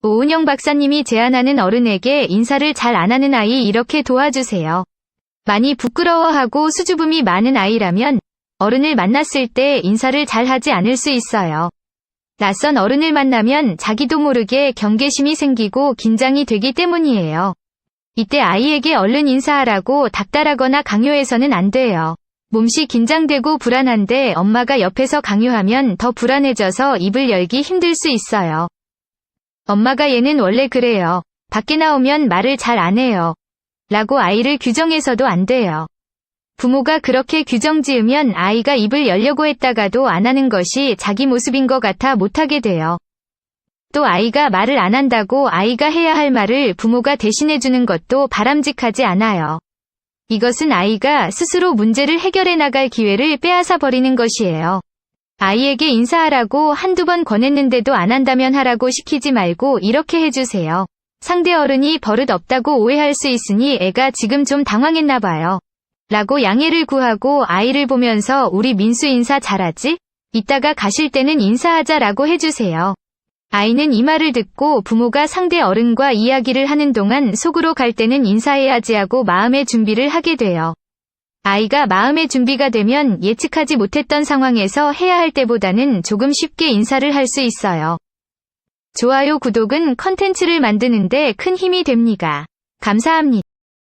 오은영 박사님이 제안하는 어른에게 인사를 잘 안 하는 아이 이렇게 도와주세요. 많이 부끄러워하고 수줍음이 많은 아이라면 어른을 만났을 때 인사를 잘 하지 않을 수 있어요. 낯선 어른을 만나면 자기도 모르게 경계심이 생기고 긴장이 되기 때문이에요. 이때 아이에게 얼른 인사하라고 닥달하거나 강요해서는 안 돼요. 몸시 긴장되고 불안한데 엄마가 옆에서 강요하면 더 불안해져서 입을 열기 힘들 수 있어요. 엄마가 얘는 원래 그래요. 밖에 나오면 말을 잘 안 해요. 라고 아이를 규정해서도 안 돼요. 부모가 그렇게 규정 지으면 아이가 입을 열려고 했다가도 안 하는 것이 자기 모습인 것 같아 못하게 돼요. 또 아이가 말을 안 한다고 아이가 해야 할 말을 부모가 대신해주는 것도 바람직하지 않아요. 이것은 아이가 스스로 문제를 해결해 나갈 기회를 빼앗아 버리는 것이에요. 아이에게 인사하라고 한두 번 권했는데도 안 한다면 하라고 시키지 말고 이렇게 해주세요. 상대 어른이 버릇 없다고 오해할 수 있으니 애가 지금 좀 당황했나 봐요. 라고 양해를 구하고 아이를 보면서 우리 민수 인사 잘하지? 이따가 가실 때는 인사하자 라고 해주세요. 아이는 이 말을 듣고 부모가 상대 어른과 이야기를 하는 동안 속으로 갈 때는 인사해야지 하고 마음의 준비를 하게 돼요. 아이가 마음의 준비가 되면 예측하지 못했던 상황에서 해야 할 때보다는 조금 쉽게 인사를 할 수 있어요. 좋아요, 구독은 컨텐츠를 만드는데 큰 힘이 됩니다. 감사합니다.